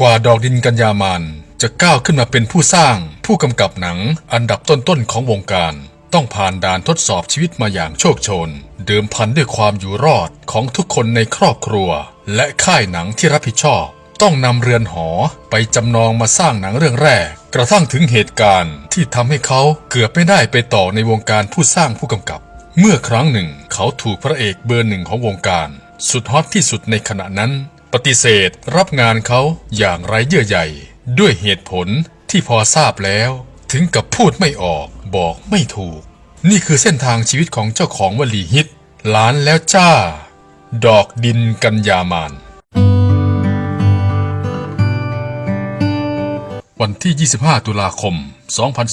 กว่าดอกดินกัญญามานจะก้าวขึ้นมาเป็นผู้สร้างผู้กำกับหนังอันดับต้นๆของวงการ ต้องผ่านด่านทดสอบชีวิตมาอย่างโชคโชน เดิมพันด้วยความอยู่รอดของทุกคนในครอบครัว และค่ายหนังที่รับผิดชอบ ต้องนำเรือนหอไปจำนองมาสร้างหนังเรื่องแรก กระทั่งถึงเหตุการณ์ที่ทำให้เขาเกือบไม่ได้ไปต่อในวงการผู้สร้างผู้กำกับ เมื่อครั้งหนึ่ง เขาถูกพระเอกเบอร์หนึ่งของวงการ สุดฮอตที่สุดในขณะนั้น ปฏิเสธรับงานเขาอย่างไร้เยื่อใยด้วยเหตุผลที่พอทราบแล้ว ถึงกับพูดไม่ออกบอกไม่ถูก นี่คือเส้นทางชีวิตของเจ้าของวลีฮิตล้านแล้วจ้า ดอกดินกัญญามานวันที่ 25 ตุลาคม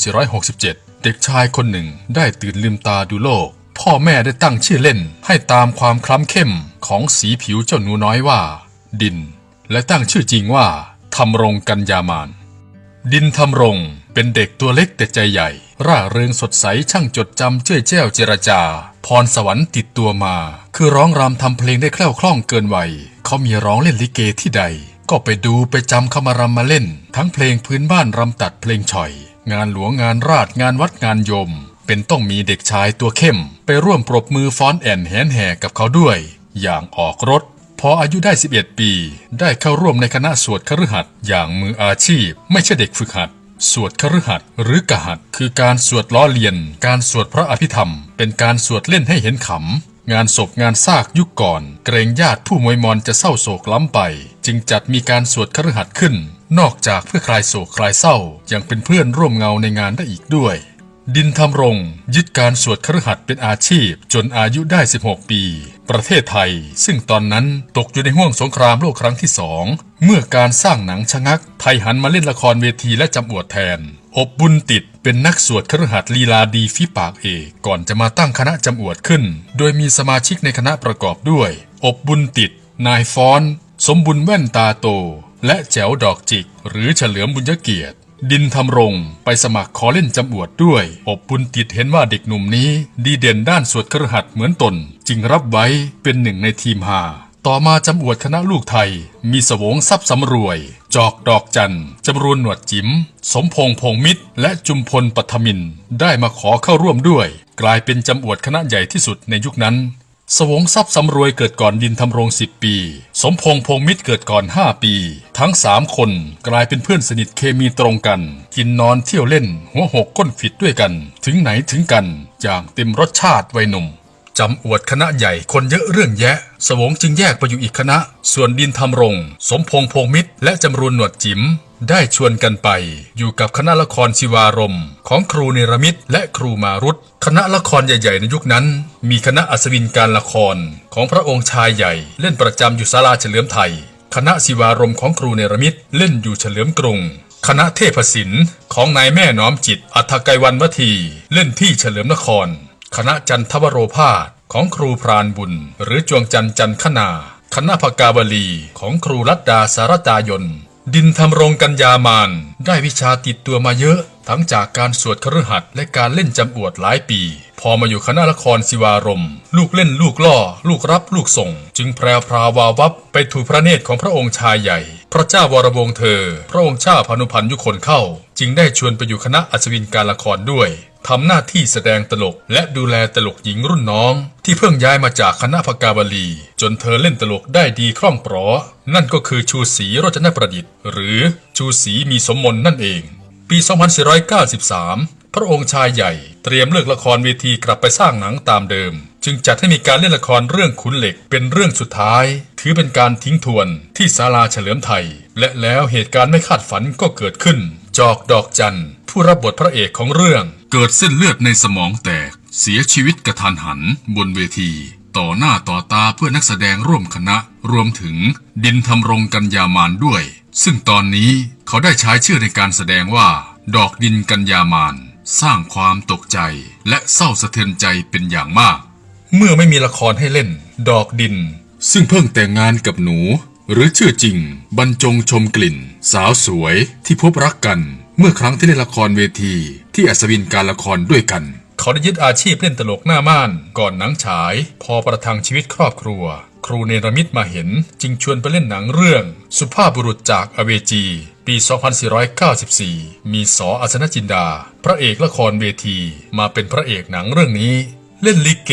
2467 เด็กชายคนหนึ่งได้ตื่นลืมตาดูโลก พ่อแม่ได้ตั้งชื่อเล่นให้ตามความคล้ำเข้มของสีผิวเจ้าหนูน้อยว่า ดิน และตั้งชื่อจริงว่าทำรมรงกัญญามาน ดินทำรมรงเป็นเด็กตัวเล็กแต่ใจใหญ่ ร่าเริงสดใสช่างจดจำเจ้ยแจ้วเจรจา พรสวรรค์ติดตัวมา คือร้องรำทำเพลงได้แคล่วคล่องเกินวัยเขามีร้องเล่นลิเกที่ใด ก็ไปดูไปจำเข้ามารำมาเล่น ทั้งเพลงพื้นบ้านรำตัดเพลงฉ่อย งานหลวงงานราชงานวัดงานยม เป็นต้องมีเด็กชายตัวเข้ม ไปร่วมปรบมือฟ้อนแอนแหนแห่กับเขาด้วย อย่างออกรถ พออายุได้ 11 ปี ได้เข้าร่วมในคณะสวดคฤหัสถ์อย่างมืออาชีพ ไม่ใช่เด็กฝึกหัด สวดคฤหัสถ์หรือกหัตคือการสวดล้อเลียน การสวดพระอภิธรรม เป็นการสวดเล่นให้เห็นขำ งานศพงานซากยุคก่อน เกรงญาติผู้มวยมอนจะเศร้าโศกล้ำไป จึงจัดมีการสวดคฤหัสถ์ขึ้น นอกจากเพื่อคลายโศกคลายเศร้ายังเป็นเพื่อนร่วมเงาในงานได้อีกด้วย ดินทำรง ยึดการสวดคฤหัสถ์เป็นอาชีพจนอายุได้ 16 ปี ประเทศไทย ซึ่งตอนนั้นตกอยู่ในห่วงสงครามโลกครั้งที่สองเมื่อการสร้างหนังชะงัก ไทยหันมาเล่นละครเวทีและจำอวดแทน อบบุญติดเป็นนักสวดคฤหัสถ์ลีลาดีฟีปากเอกก่อนจะมาตั้งคณะจำอวดขึ้น โดยมีสมาชิกในคณะประกอบด้วย อบบุญติด นายฟ้อน สมบุญแว่นตาโต และแจ๋วดอกจิก หรือเฉลิมบุญยเกียรติ ดินทำรงไปสมัครขอเล่นจำอวดด้วย อบบุญติดเห็นว่าเด็กหนุ่มนี้ ดีเด่นด้านสวดครหัสเหมือนตน จึงรับไว้เป็นหนึ่งในทีมหา ต่อมาจำอวดคณะลูกไทย มีสวงทรัพย์สำรวย จอกดอกจันจำรูนหนวดจิ๋มสมพงพงมิตร และจุมพลปัทมิน ได้มาขอเข้าร่วมด้วย กลายเป็นจำอวดคณะใหญ่ที่สุดในยุคนั้น สวงทรัพย์สำรวยเกิดก่อนดินทำรงสิบปี สมพงษ์พงมิตรเกิดก่อนห้าปี ทั้งสามคนกลายเป็นเพื่อนสนิทเคมีตรงกัน กินนอนเที่ยวเล่น หัวหกก้นฟิดด้วยกัน ถึงไหนถึงกัน อย่างเต็มรสชาติวัยหนุ่ม จำอวดคณะใหญ่คนเยอะเรื่องแยะ สวงจึงแยกไปอยู่อีกคณะ ส่วนดินทำรง สมพงพงมิตร และจำรูนหนวดจิ๋มได้ชวนกันไป อยู่กับคณะละครศิวารม ของครูเนรมิตและครูมารุตคณะละครใหญ่ๆในยุคนั้น มีคณะอัศวินการละครของพระองค์ชายใหญ่เล่นประจำอยู่ศาลาเฉลิมไทย คณะศิวารมของครูเนรมิตเล่นอยู่เฉลิมกรุงคณะเทพศิลป์ของนายแม่น้อมจิตอัฐไกรวันวทีเล่นที่เฉลิมนคร คณะจันทวโรพาสของครูพรานบุญ หรือจวงจันจันทนา คณะพกาบาลีของครูรัตดาสารตายน ดินทำรงกัญญามานได้วิชาติดตัวมาเยอะ ทั้งจากการสวดคฤหัสถ์และการเล่นจำอวดหลายปี พอมาอยู่คณะละครศิวารม ลูกเล่นลูกล่อ ลูกรับลูกส่ง จึงแพรวพราวาวับไปถูกพระเนตรของพระองค์ชายใหญ่ พระเจ้าวรวงเธอ พระองค์เจ้าพานุพันธ์ยุคนเข้า จึงได้ชวนไปอยู่คณะอัศวินการละครด้วยทำหน้าที่แสดงตลกและดูแลตลกหญิงรุ่นน้อง ที่เพิ่งย้ายมาจากคณะพกาบาลี จนเธอเล่นตลกได้ดีคล่องปลอนั่นก็คือชูศรีรจนประดิษฐ์ หรือชูศรีมีสมมนนั่นเอง ปี 2493 พระองค์ชายใหญ่เตรียมเลิกละครเวทีกลับไปสร้างหนังตามเดิม จึงจัดให้มีการเล่นละครเรื่องขุนเหล็กเป็นเรื่องสุดท้าย ถือเป็นการทิ้งทวนที่ศาลาเฉลิมไทย และแล้วเหตุการณ์ไม่คาดฝันก็เกิดขึ้น จอกดอกจันผู้รับบทพระเอกของเรื่องเกิดเส้นเลือดในสมองแตก เสียชีวิตกระทันหันบนเวที ต่อหน้าต่อตาเพื่อนักแสดงร่วมคณะ รวมถึงดินทำรงกัญญามานด้วย ซึ่งตอนนี้เขาได้ใช้ชื่อในการแสดงว่า ดอกดินกัญญามาน สร้างความตกใจและเศร้าสะเทือนใจเป็นอย่างมาก เมื่อไม่มีละครให้เล่น ดอกดิน ซึ่งเพิ่งแต่งงานกับหนู หรือชื่อจริง บรรจงชมกลิ่น สาวสวยที่พบรักกัน เมื่อครั้งที่เล่นละครเวที ที่อัศวินการละครด้วยกัน เขาได้ยึดอาชีพเล่นตลกหน้าม่าน ก่อนหนังฉาย พอประทังชีวิตครอบครัว ครูเนรมิตมาเห็น จึงชวนไปเล่นหนังเรื่อง สุภาพบุรุษจากอเวจี ปี 2494 มีสออัศนจินดา พระเอกละครเวที มาเป็นพระเอกหนังเรื่องนี้ เล่นลิเก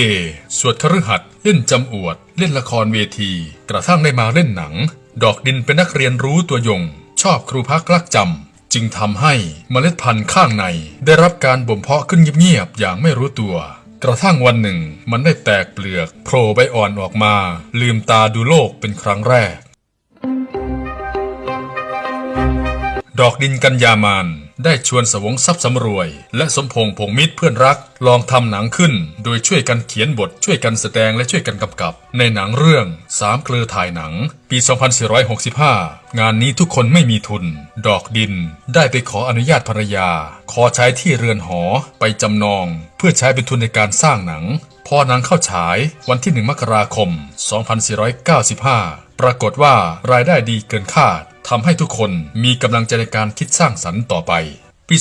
สวดคฤหัสถ์เล่นจำอวด เล่นละครเวที กระทั่งได้มาเล่นหนัง ดอกดินเป็นนักเรียนรู้ตัวยง ชอบครูพักรักจำ จึงทำให้เมล็ดพันธุ์ข้างในได้รับการบ่มเพาะขึ้นเงียบๆอย่างไม่รู้ตัว กระทั่งวันหนึ่ง มันได้แตกเปลือกโผล่ใบอ่อนออกมา ลืมตาดูโลกเป็นครั้งแรก ดอกดินกัญญามาน ได้ชวนสวงทรัพย์สำรวย และสมพงษ์พงมิตรเพื่อนรัก ลองทำหนังขึ้น โดยช่วยกันเขียนบทช่วยกันแสดงและช่วยกันกำกับ ในหนังเรื่องสามเกลือถ่ายหนัง ปี 2465 งานนี้ทุกคนไม่มีทุน ดอกดิน ได้ไปขออนุญาตภรรยา ขอใช้ที่เรือนหอไปจำนอง เพื่อใช้เป็นทุนในการสร้างหนังพอหนังเข้าฉายวันที่ 1 มกราคม 2495 ปรากฏว่ารายได้ดีเกินคาด ทำให้ทุกคนมีกำลังใจในการคิดสร้างสรรค์ต่อไป ปี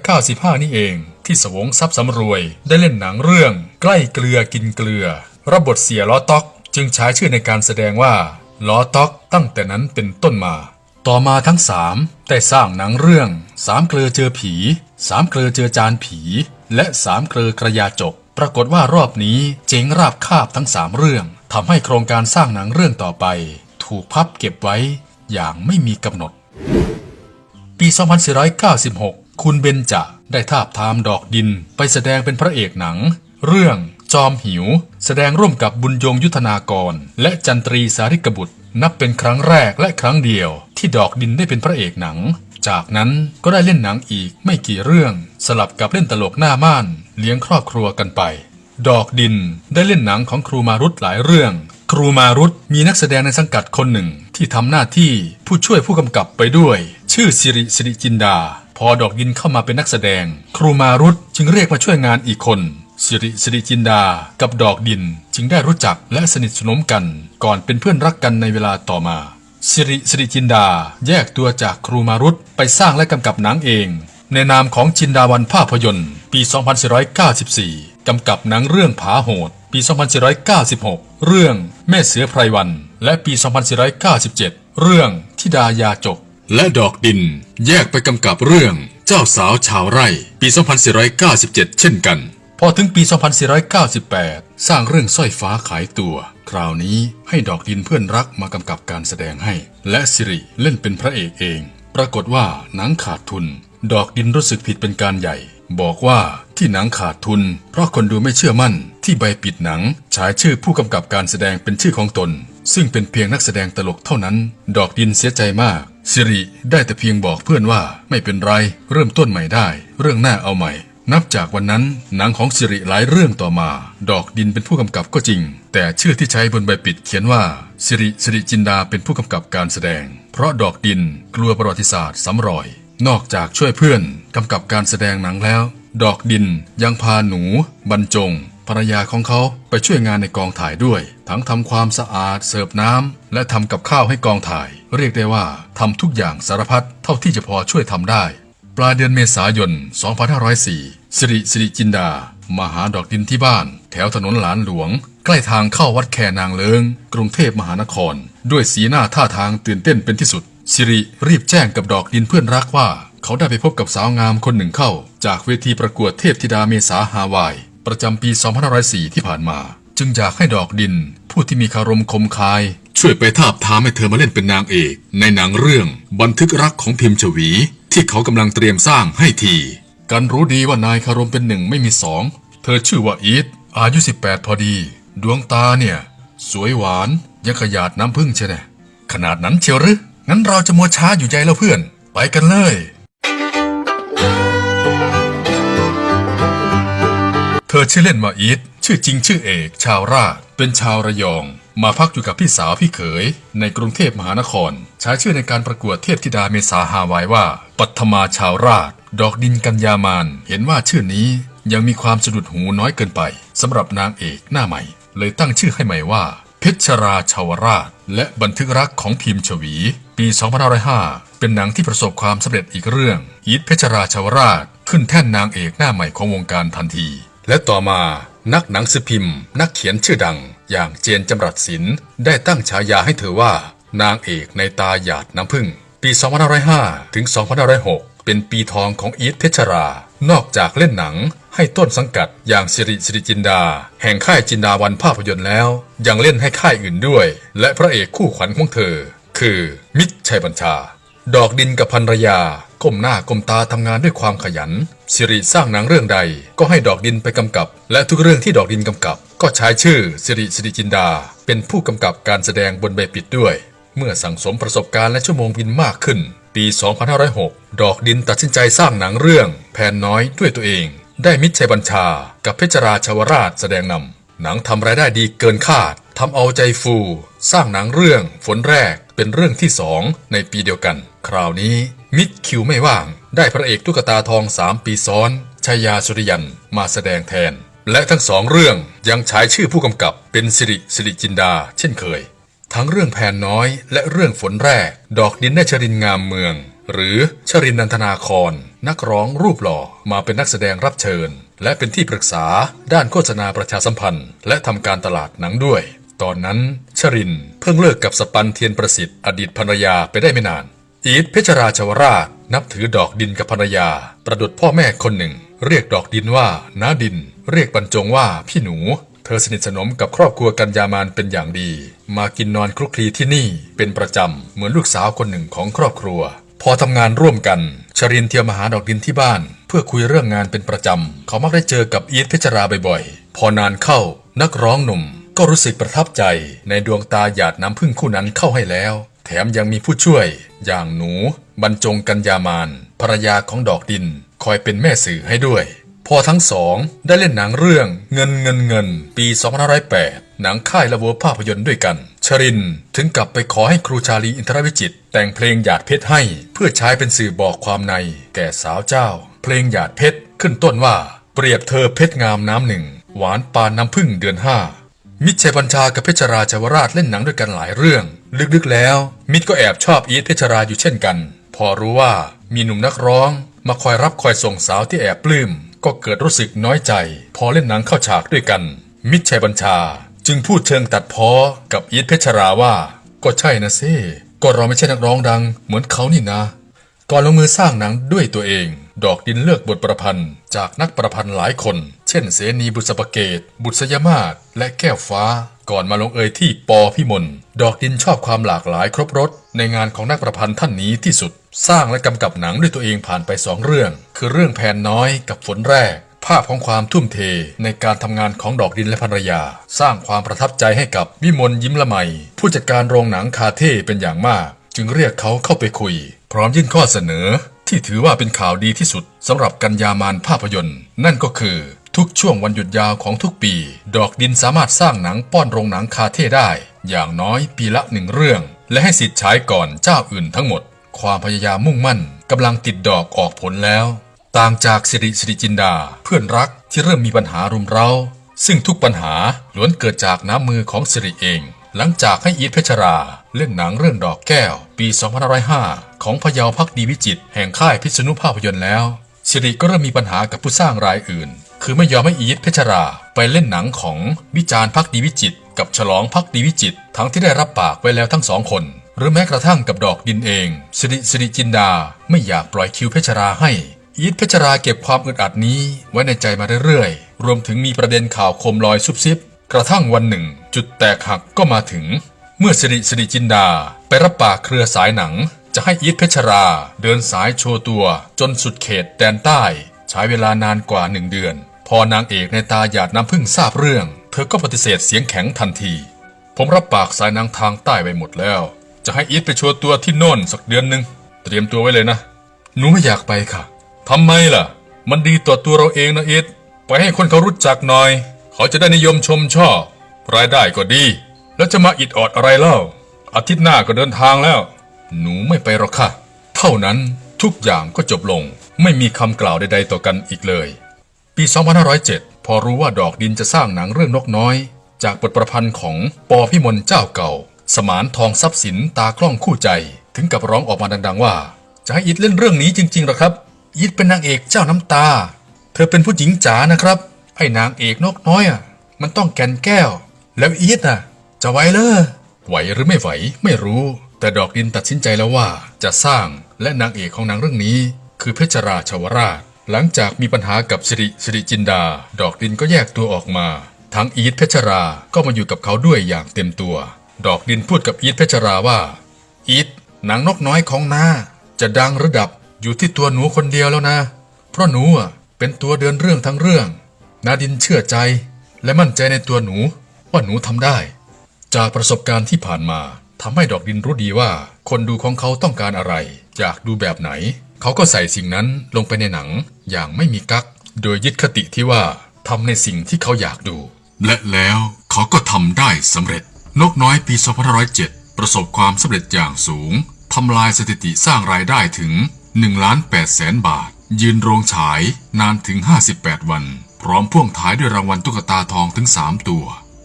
2495 นี่เองที่สวงทรัพย์สำรวยได้เล่นหนังเรื่อง ใกล้เกลือกินเกลือ รับบทเสียล้อต๊อก จึงใช้ชื่อในการแสดงว่าล้อต๊อกตั้งแต่นั้นเป็นต้นมา ต่อมาทั้งสามได้สร้างหนังเรื่องสามเกลือเจอผีสามเกลือเจอจานผี และสามเกลือกระยาจก ปรากฏว่ารอบนี้เจ๊งราบคาบทั้งสามเรื่องทำให้โครงการสร้างหนังเรื่องต่อไป ถูกพับเก็บไว้ อย่างไม่มีกำหนด ปี 2496 คุณเบนจะได้ทาบทามดอกดินไปแสดงเป็นพระเอกหนัง เรื่องจอมหิว แสดงร่วมกับบุญยงยุทธนากร และจันตรีสาริกบุตร นับเป็นครั้งแรกและครั้งเดียว ที่ดอกดินได้เป็นพระเอกหนัง จากนั้นก็ได้เล่นหนังอีกไม่กี่เรื่อง สลับกับเล่นตลกหน้าม่าน เลี้ยงครอบครัวกันไป ดอกดินได้เล่นหนังของครูมารุตหลายเรื่อง ครูมารุตมีนักแสดงในสังกัดคนหนึ่ง ที่ทำหน้าที่ผู้ช่วยผู้กำกับไปด้วย ชื่อสิริสิริจินดา พอดอกดินเข้ามาเป็นนักแสดง ครูมารุตจึงเรียกมาช่วยงานอีกคนสิริสิริจินดา กับดอกดินจึงได้รู้จักและสนิทสนมกัน ก่อนเป็นเพื่อนรักกันในเวลาต่อมาสิริสิริจินดา แยกตัวจากครูมารุตไปสร้างและกำกับหนังเอง ในนามของจินดาวันภาพยนตร์ ปี 2494 กำกับหนังเรื่องผาโหด ปี 2496 เรื่องแม่เสือไพรวัน และปี 2497 เรื่องทิดายาจก และดอกดินแยกไปกำกับเรื่องเจ้าสาวชาวไร่ ปี 2497 เช่นกัน พอถึงปี 2498 สร้างเรื่องสร้อยฟ้าขายตัว คราวนี้ให้ดอกดินเพื่อนรักมากำกับการแสดงให้ และสิริเล่นเป็นพระเอกเอง ปรากฏว่าหนังขาดทุน ดอกดินรู้สึกผิดเป็นการใหญ่ บอกว่าที่หนังขาดทุน เพราะคนดูไม่เชื่อมั่นที่ใบปิดหนังฉายชื่อผู้กำกับการแสดงเป็นชื่อของตน ซึ่งเป็นเพียงนักแสดงตลกเท่านั้น ดอกดินเสียใจมาก สิริได้แต่เพียงบอกเพื่อนว่าไม่เป็นไร เริ่มต้นใหม่ได้ เรื่องหน้าเอาใหม่ นับจากวันนั้นหนังของสิริหลายเรื่องต่อมา ดอกดินเป็นผู้กำกับก็จริง แต่ชื่อที่ใช้บนใบปิดเขียนว่าสิริสิริจินดาเป็นผู้กำกับการแสดง เพราะดอกดินกลัวประวัติศาสตร์ซ้ำรอย นอกจากช่วยเพื่อนกำกับการแสดงหนังแล้ว ดอกดินยังพาหนู บรรจง ภรรยาของเขาไปช่วยงานในกองถ่ายด้วย ทั้งทำความสะอาดเสิร์ฟน้ำและทำกับข้าวให้กองถ่าย เรียกได้ว่าทำทุกอย่างสารพัดเท่าที่จะพอช่วยทำได้ ปลายเดือนเมษายน 2504 สิริสิริจินดา มาหาดอกดินที่บ้าน แถวถนนหลานหลวง ใกล้ทางเข้าวัดแคนางเลิง กรุงเทพมหานคร ด้วยสีหน้าท่าทางตื่นเต้นเป็นที่สุด สิริรีบแจ้งกับดอกดินเพื่อนรักว่า เขาได้ไปพบกับสาวงามคนหนึ่งเข้า จากเวทีประกวดเทพธิดาเมษาฮาวาย ประจำปี 2504 ที่ผ่านมา จึงอยากให้ดอกดิน ผู้ที่มีคารมคมคาย ช่วยไปทาบทามให้เธอมาเล่นเป็นนางเอก ในหนังเรื่องบันทึกรักของพิมพ์ชวี ที่เขากำลังเตรียมสร้างให้ทีกันรู้ดีว่านายคารมเป็นหนึ่งไม่มีสอง เธอชื่อว่าอีทอายุ 18 พอดี ดวงตาเนี่ย สวยหวานยังขยาดน้ำพึ่งใช่ไหมขนาดนั้นเชียวหรืองั้นเราจะมัวช้าอยู่ใจแล้วเพื่อน ไปกันเลย เธอชื่อเล่นว่าอีทชื่อจริงชื่อเอก ชาวราษฎร์เป็นชาวระยอง มาพักอยู่กับพี่สาวพี่เขย ในกรุงเทพมหานคร ใช้ชื่อในการประกวดเทพธิดาเมษาฮาวายว่า ปัทมาชาวราษฎร์ดอกดินกัญญามาน เห็นว่าชื่อนี้ยังมีความสะดุดหูน้อยเกินไปสำหรับนางเอกหน้าใหม่ เลยตั้งชื่อให้ใหม่ว่า เพชรราชาวราช และบันทึกรักของพิมพ์ชวี ปี 2505 เป็นหนังที่ประสบความสำเร็จอีกเรื่องอีทเพชรราชาวราช ขึ้นแท่นนางเอกหน้าใหม่ของวงการทันที และต่อมานักหนังสือพิมพ์ นักเขียนชื่อดัง อย่างเจนจำรัดศิลป์ได้ตั้งฉายาให้เธอว่า นางเอกในตาหยาดน้ำผึ้งปี 2505 ถึง 2506 เป็นปีทองของอีทเพชรา นอกจากเล่นหนังให้ต้นสังกัดอย่างสิริสิริจินดา แห่งค่ายจินดาวันภาพยนตร์แล้ว ยังเล่นให้ค่ายอื่นด้วย และพระเอกคู่ขวัญของเธอ คือมิตรชัยบัญชา ดอกดินกับภรรยา ก้มหน้าก้มตาทำงานด้วยความขยัน สิริสร้างหนังเรื่องใดก็ให้ดอกดินไปกำกับ และทุกเรื่องที่ดอกดินกำกับ ก็ใช้ชื่อสิริสิริจินดา เป็นผู้กำกับการแสดงบนใบปิดด้วย เมื่อสั่งสมประสบการณ์และชั่วโมงบินมากขึ้น ปี 2506 ดอกดินตัดสินใจสร้างหนังเรื่อง แผนน้อยด้วยตัวเอง ได้มิตรชัยบัญชา กับเพชรราชวราชแสดงนำหนังทำรายได้ดีเกินคาดทำเอาใจฟู สร้างหนังเรื่องฝนแรกเป็นเรื่องที่สองในปีเดียวกัน คราวนี้ มิดคิวไม่ว่าง ได้พระเอกตุ๊กตาทองสามปีซ้อนชายาสุริยันมาแสดงแทน และทั้งสองเรื่องยังใช้ชื่อผู้กำกับเป็นสิริสิริจินดา เช่นเคย ทั้งเรื่องแผนน้อย และเรื่องฝนแรก ดอกดินได้ชรินงามเมือง หรือชรินนันทนาคร นักร้องรูปหล่อมาเป็นนักแสดงรับเชิญ และเป็นที่ปรึกษาด้านโฆษณาประชาสัมพันธ์ และทำการตลาดหนังด้วย ตอนนั้นชรินเพิ่งเลิกกับสปันเทียนประสิทธิ์อดีตภรรยาไปได้ไม่นาน อีทเพชรราชวราช นับถือดอกดินกับภรรยา ประดุดพ่อแม่คนหนึ่ง เรียกดอกดินว่าน้าดิน เรียกบรรจงว่าพี่หนู เธอสนิทสนมกับครอบครัวกัญญามานเป็นอย่างดี มากินนอนคลุกคลีที่นี่เป็นประจำเหมือนลูกสาวคนหนึ่งของครอบครัว พอทำงานร่วมกันชรินเที่ยวมาหาดอกดินที่บ้าน เพื่อคุยเรื่องงานเป็นประจำเขามักได้เจอกับอีทเพชรราบ่อยๆ พอนานเข้า นักร้องหนุ่ม ก็รู้สึกประทับใจในดวงตาหยาดน้ำพึ่งคู่นั้นเข้าให้แล้ว แถมยังมีผู้ช่วย อย่างหนูบรรจงกัญญามานภรรยาของดอกดิน คอยเป็นแม่สื่อให้ด้วย พอทั้งสองได้เล่นหนังเรื่องเงินเงินเงิน ปี2508หนังค่ายละวัวภาพยนตร์ด้วยกัน ชรินถึงกับไปขอให้ครูชาลีอินทรวิจิต แต่งเพลงหยาดเพชรให้ เพื่อใช้เป็นสื่อบอกความใน แก่สาวเจ้า เพลงหยาดเพชรขึ้นต้นว่า เปรียบเธอเพชรงามน้ำหนึ่ง หวานปานน้ำพึ่งเดือนห้ามิตรชัยบัญชากับเพชรราชวราชเล่นหนังด้วยกันหลายเรื่อง ลึกๆแล้ว มิตรก็แอบชอบอีทเพชราอยู่เช่นกัน พอรู้ว่ามีหนุ่มนักร้อง มาคอยรับคอยส่งสาวที่แอบปลื้มก็เกิดรู้สึกน้อยใจ พอเล่นหนังเข้าฉากด้วยกัน มิตรชัยบัญชา จึงพูดเชิงตัดพ้อกับอีทเพชราว่า ก็ใช่นะสิก็เราไม่ใช่นักร้องดัง เหมือนเขานี่นะ ก่อนลงมือสร้างหนังด้วยตัวเอง ดอกดินเลือกบทประพันธ์ จากนักประพันธ์หลายคน เช่นเสนีบุษบเกต บุษยมาศและแก้วฟ้า ก่อนมาลงเอยที่ปอพิมลดอกดินชอบความหลากหลายครบรสในงานของนักประพันธ์ท่านนี้ที่สุด สร้างและกำกับหนังด้วยตัวเองผ่านไปสองเรื่อง คือเรื่องแผนน้อยกับฝนแรกภาพของความทุ่มเทในการทำงานของดอกดินและภรรยา สร้างความประทับใจให้กับวิมลยิ้มละไม ผู้จัดการโรงหนังคาเท่เป็นอย่างมาก จึงเรียกเขาเข้าไปคุย พร้อมยื่นข้อเสนอ ที่ถือว่าเป็นข่าวดีที่สุดสำหรับกัญญามานภาพยนตร์ นั่นก็คือทุกช่วงวันหยุดยาวของทุกปี ดอกดินสามารถสร้างหนังป้อนโรงหนังคาเท่ได้ อย่างน้อยปีละหนึ่งเรื่อง และให้สิทธิ์ฉายก่อนเจ้าอื่นทั้งหมด ความพยายามมุ่งมั่นกำลังติดดอกออกผลแล้ว ต่างจากสิริสิริจินดา เพื่อนรักที่เริ่มมีปัญหารุมเร้า ซึ่งทุกปัญหาล้วนเกิดจากน้ำมือของสิริเอง หลังจากให้อีทเพชรา เล่นหนังเรื่องดอกแก้ว ปี2505 ของพยาวพักดีวิจิตแห่งค่ายพิษณุภาพยนตร์แล้ว สิริก็เริ่มมีปัญหากับผู้สร้างรายอื่น คือไม่ยอมให้อีทเพชราไปเล่นหนังของวิจารณ์พักดีวิจิตกับฉลองพักดีวิจิตทั้งที่ได้รับปากไว้แล้วทั้งสองคน หรือแม้กระทั่งกับดอกดินเอง สิริสิริจินดาไม่อยากปล่อยคิวเพชราให้อีทเพชราเก็บความอึดอัดนี้ไว้ในใจมาเรื่อยๆ รวมถึงมีประเด็นข่าวคมลอยซุบซิบ กระทั่งวันหนึ่ง จุดแตกหักก็มาถึง เมื่อสิริสิริจินดา ไปรับปากเครือสายหนัง จะให้อีทเพชรา เดินสายโชว์ตัว จนสุดเขตแดนใต้ ใช้เวลานานกว่าหนึ่งเดือน พอนางเอกในตาหยาดน้ำพึ่งทราบเรื่อง เธอก็ปฏิเสธเสียงแข็งทันที ผมรับปากสายนังทางใต้ไปหมดแล้ว จะให้อีทไปโชว์ตัวที่โน่นสักเดือนหนึ่งเตรียมตัวไว้เลยนะหนูไม่อยากไปค่ะทำไมล่ะ มันดีต่อตัวเราเองนะอีทไปให้คนเขารู้จักหน่อย เขาจะได้นิยมชมชอบ รายได้ก็ดี แล้วจะมาอิดออดอะไรเล่า อาทิตย์หน้าก็เดินทางแล้ว หนูไม่ไปหรอกค่ะ เท่านั้นทุกอย่างก็จบลง ไม่มีคำกล่าวใด ๆ ต่อกันอีกเลย ปี 2507 พอรู้ว่าดอกดินจะสร้างหนังเรื่องนกน้อย จากบทประพันธ์ของปอพิมลเจ้าเก่า สมานทองทรัพย์สินตากล้องคู่ใจ ถึงกับร้องออกมาดัง ๆ ว่า จะให้อิดเล่นเรื่องนี้จริงๆหรอครับ อิดเป็นนางเอกเจ้าน้ำตา เธอเป็นผู้หญิงจ๋านะครับ ไอ้นางเอกนกน้อยอะมันต้องแก่นแก้ว แล้วอีทน่ะ จะไหวเลอไหวหรือไม่ไหวไม่รู้ แต่ดอกดินตัดสินใจแล้วว่าจะสร้างและนางเอกของหนังเรื่องนี้ คือเพชรราชวราช หลังจากมีปัญหากับสิริสิริจินดา ดอกดินก็แยกตัวออกมาทั้งอีทเพชรราก็มาอยู่กับเขาด้วยอย่างเต็มตัว ดอกดินพูดกับอีทเพชรราว่า อีทหนังนกน้อยของนาจะดังระดับอยู่ที่ตัวหนูคนเดียวแล้วนะ เพราะหนูเป็นตัวเดินเรื่องทั้งเรื่อง นาดินเชื่อใจและมั่นใจในตัวหนูว่าหนูทำได้ จากประสบการณ์ที่ผ่านมาทำให้ดอกดินรู้ดีว่า คนดูของเขาต้องการอะไร อยากดูแบบไหน เขาก็ใส่สิ่งนั้นลงไปในหนังอย่างไม่มีกัก โดยยึดคติที่ว่าทำในสิ่งที่เขาอยากดู และแล้วเขาก็ทำได้สำเร็จ นกน้อยปี2507 ประสบความสำเร็จอย่างสูงทำลายสถิติสร้างรายได้ถึง1ล้าน8แสนบาท ยืนโรงฉายนานถึง 58 วัน พร้อมพ่วงท้ายด้วยรางวัลตุ๊กตาทองถึง 3 ตัว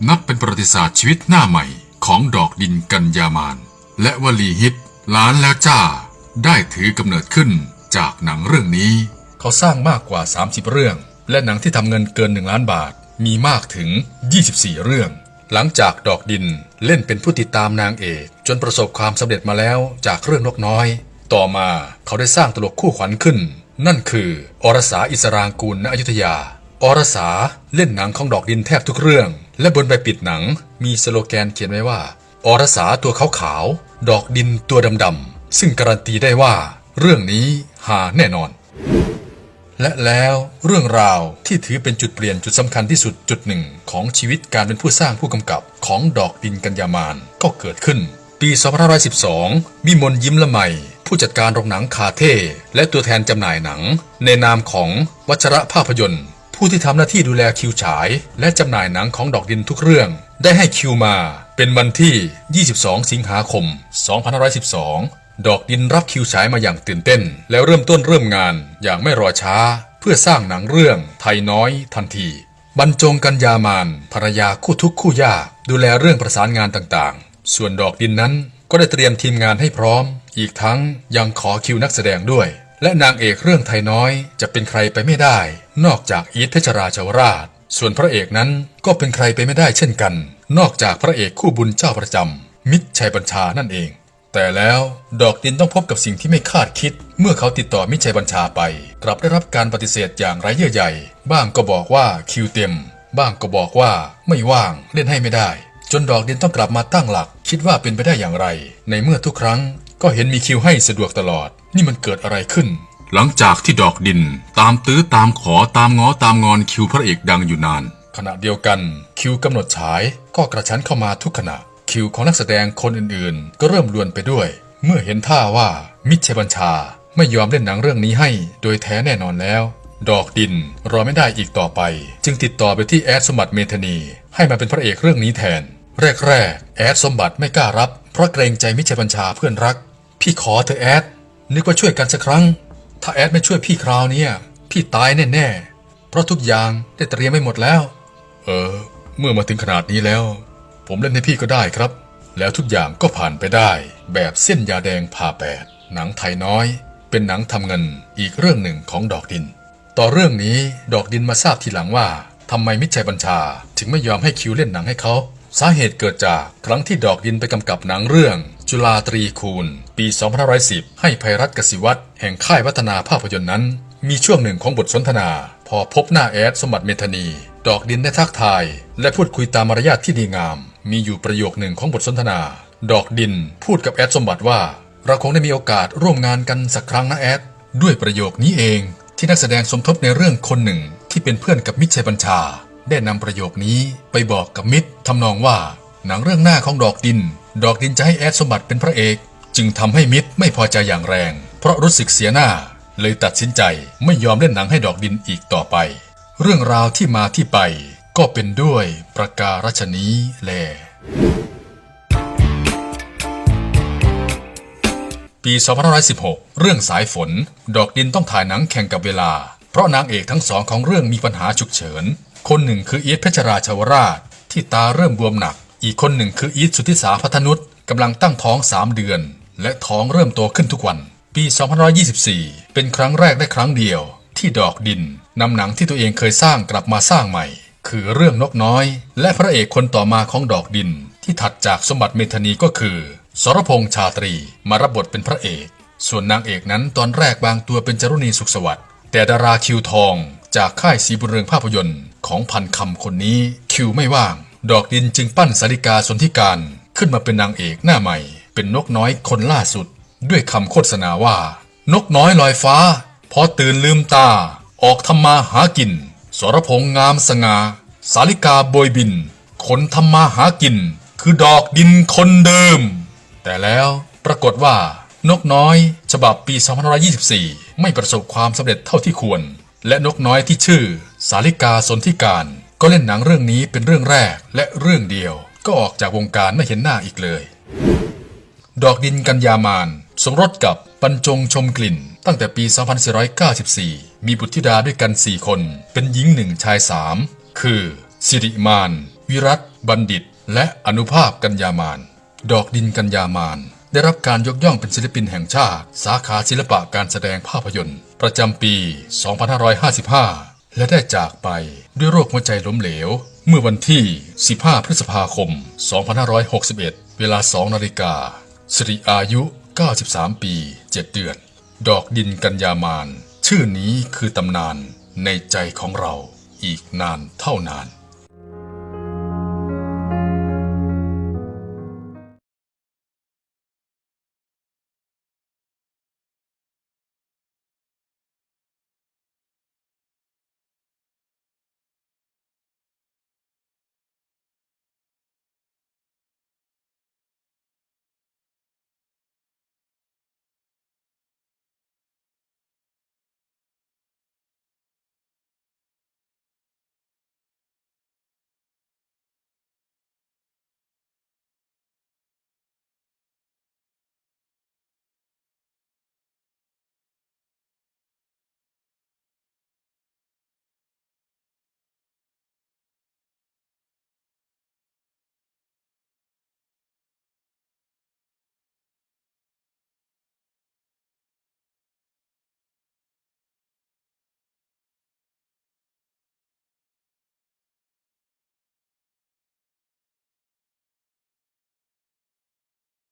นับเป็นประวัติศาสตร์ชีวิตหน้าใหม่ของดอกดินกันยามาน และวลีฮิตล้านแล้วจ้า ได้ถือกำเนิดขึ้นจากหนังเรื่องนี้ เขาสร้างมากกว่า 30 เรื่อง และหนังที่ทำเงินเกิน 1 ล้านบาท มีมากถึง 24 เรื่อง หลังจากดอกดินเล่นเป็นผู้ติดตามนางเอก จนประสบความสำเร็จมาแล้วจากเรื่องนกน้อย ต่อมาเขาได้สร้างตลกคู่ขวัญขึ้น นั่นคืออรสาอิสรางกูลณอยุธยาอรสาเล่นหนังของดอกดินแทบทุกเรื่อง และบนใบปิดหนังมีสโลแกนเขียนไว้ว่า อรสาตัวขาวขาวๆดอกดินตัวดำๆ ซึ่งการันตีได้ว่า เรื่องนี้หาแน่นอน และแล้วเรื่องราวที่ถือเป็นจุดเปลี่ยนจุดสำคัญที่สุดจุดหนึ่ง ของชีวิตการเป็นผู้สร้างผู้กำกับของดอกดินกัญญามานก็เกิดขึ้น ปี2512วิมลยิ้มละไมผู้จัดการโรงหนังคาเท่และตัวแทนจำหน่ายหนัง ในนามของวัชระภาพยนตร์ ผู้ที่ทำหน้าที่ดูแลคิวฉาย และจำหน่ายหนังของดอกดินทุกเรื่อง ได้ให้คิวมา เป็นวันที่ 22 สิงหาคม 2512 ดอกดินรับคิวฉายมาอย่างตื่นเต้น แล้วเริ่มต้นเริ่มงานอย่างไม่รอช้า เพื่อสร้างหนังเรื่องไทยน้อยทันที บรรจงกัญญามานภรรยาคู่ทุกคู่ยาก ดูแลเรื่องประสานงานต่างๆ ส่วนดอกดินนั้นก็ได้เตรียมทีมงานให้พร้อม อีกทั้งยังขอคิวนักแสดงด้วย และนางเอกเรื่องไทยน้อยจะเป็นใครไปไม่ได้ นอกจากอีทเพชรราชวราช ส่วนพระเอกนั้นก็เป็นใครไปไม่ได้เช่นกัน นอกจากพระเอกคู่บุญเจ้าประจำมิตรชัยบัญชานั่นเอง แต่แล้วดอกดินต้องพบกับสิ่งที่ไม่คาดคิด เมื่อเขาติดต่อมิตรชัยบัญชาไป กลับได้รับการปฏิเสธอย่างไร้เยื่อใยบ้างก็บอกว่าคิวเต็ม บ้างก็บอกว่าไม่ว่างเล่นให้ไม่ได้ จนดอกดินต้องกลับมาตั้งหลัก คิดว่าเป็นไปได้อย่างไร ในเมื่อทุกครั้งก็เห็นมีคิวให้สะดวกตลอด นี่มันเกิดอะไรขึ้น หลังจากที่ดอกดิน ตามตื้อตามขอตามง้อตามงอนคิวพระเอกดังอยู่นาน ขณะเดียวกันคิวกำหนดฉายก็กระชั้นเข้ามาทุกขณะ คิวของนักแสดงคนอื่นๆ ก็เริ่มลวนไปด้วย เมื่อเห็นท่าว่ามิตรชัยบัญชาไม่ยอมเล่นหนังเรื่องนี้ให้โดยแท้แน่นอนแล้ว ดอกดินรอไม่ได้อีกต่อไป จึงติดต่อไปที่แอดสมบัติเมธานี ให้มาเป็นพระเอกเรื่องนี้แทน แรกๆแอดสมบัติไม่กล้ารับ เพราะเกรงใจมิตรชัยบัญชาเพื่อนรัก พี่ขอเธอแอด นึกว่าช่วยกันสักครั้ง ถ้าแอดไม่ช่วยพี่คราวนี้พี่ตายแน่ๆ เพราะทุกอย่างได้เตรียมไว้หมดแล้ว เออ เมื่อมาถึงขนาดนี้แล้ว ผมเล่นให้พี่ก็ได้ครับ แล้วทุกอย่างก็ผ่านไปได้ แบบเส้นยาแดงผ่าแปด หนังไทยน้อย เป็นหนังทำเงินอีกเรื่องหนึ่งของดอกดิน ต่อเรื่องนี้ดอกดินมาทราบทีหลังว่าทำไมมิชัยบัญชา ถึงไม่ยอมให้คิวเล่นหนังให้เขา สาเหตุเกิดจากครั้งที่ดอกดินไปกำกับหนังเรื่อง จุฬาตรีคูณ ปี 2510 ให้ภัยรัตน์กสิวัตรแห่งค่ายวัฒนาภาพยนตร์นั้น มีช่วงหนึ่งของบทสนทนา พอพบหน้าแอดสมบัติเมธานี ดอกดินได้ทักทาย และพูดคุยตามมารยาทที่ดีงาม มีอยู่ประโยคหนึ่งของบทสนทนา ดอกดินพูดกับแอดสมบัติว่า เราคงได้มีโอกาสร่วมงานกันสักครั้งนะแอดด้วยประโยคนี้เอง ที่นักแสดงสมทบในเรื่องคนหนึ่งที่เป็นเพื่อนกับมิตรชัยบัญชา ได้นำประโยคนี้ไปบอกกับมิตรทำนองว่าหนังเรื่องหน้าของดอกดิน ดอกดินจะให้แอดสมบัติเป็นพระเอก จึงทำให้มิตรไม่พอใจอย่างแรง เพราะรู้สึกเสียหน้า เลยตัดสินใจไม่ยอมเล่นหนังให้ดอกดินอีกต่อไป เรื่องราวที่มาที่ไป ก็เป็นด้วยประการฉนี้แล ปี 2516 เรื่องสายฝน ดอกดินต้องถ่ายหนังแข่งกับเวลา เพราะนางเอกทั้งสองของเรื่องมีปัญหาฉุกเฉิน คนหนึ่งคืออีทเพชรราชวราช ที่ตาเริ่มบวมหนัก อีกคนหนึ่งคืออีทสุทธิสาพัฒนุษกำลังตั้งท้อง 3 เดือน และท้องเริ่มโตขึ้นทุกวัน ปี 2524 เป็นครั้งแรกและครั้งเดียว ที่ดอกดินนำหนังที่ตัวเองเคยสร้างกลับมาสร้างใหม่ คือเรื่องนกน้อย และพระเอกคนต่อมาของดอกดิน ที่ถัดจากสมบัติเมธานีก็คือ สรพงษ์ชาตรีมารับบทเป็นพระเอก ส่วนนางเอกนั้นตอนแรกบางตัวเป็นจรุณีสุขสวัสดิ์แต่ดาราคิวทอง จากค่ายสีบุญเรืองภาพยนตร์ของพันคำคนนี้คิวไม่ว่าง ดอกดินจึงปั้นสาริกาสนธิการขึ้นมาเป็นนางเอกหน้าใหม่ เป็นนกน้อยคนล่าสุด ด้วยคำโฆษณาว่า นกน้อยลอยฟ้า พอตื่นลืมตา ออกทำมาหากิน สรพงษ์งามสง่าสาลิกาโบยบิน คนทำมาหากิน คือดอกดินคนเดิม แต่แล้วปรากฏว่านกน้อย ฉบับปี 2524 ไม่ประสบความสำเร็จเท่าที่ควร และนกน้อยที่ชื่อ สาลิกาสนธิการ ก็เล่นหนังเรื่องนี้เป็นเรื่องแรกและเรื่องเดียว ก็ออกจากวงการไม่เห็นหน้าอีกเลย ดอกดินกัญญามานสมรสกับบรรจงชมกลิ่น ตั้งแต่ปี 2494 มีบุตรธิดาด้วยกัน 4 คน เป็นหญิงหนึ่งชายสามคือ สิริมาน วิรัตบัณฑิต และอนุภาพกัญญามาน ดอกดินกัญญามาน ได้รับการยกย่องเป็นศิลปินแห่งชาติ สาขาศิลปะการแสดงภาพยนตร์ ประจำปี 2555 และได้จากไปด้วยโรคหัวใจล้มเหลว เมื่อวันที่ 15 พฤษภาคม 2561 เวลา 2 นาฬิกาสิริอายุ 93 ปี 7 เดือน ดอกดินกัญญามาน ชื่อนี้คือตำนานในใจของเราอีกนานเท่านาน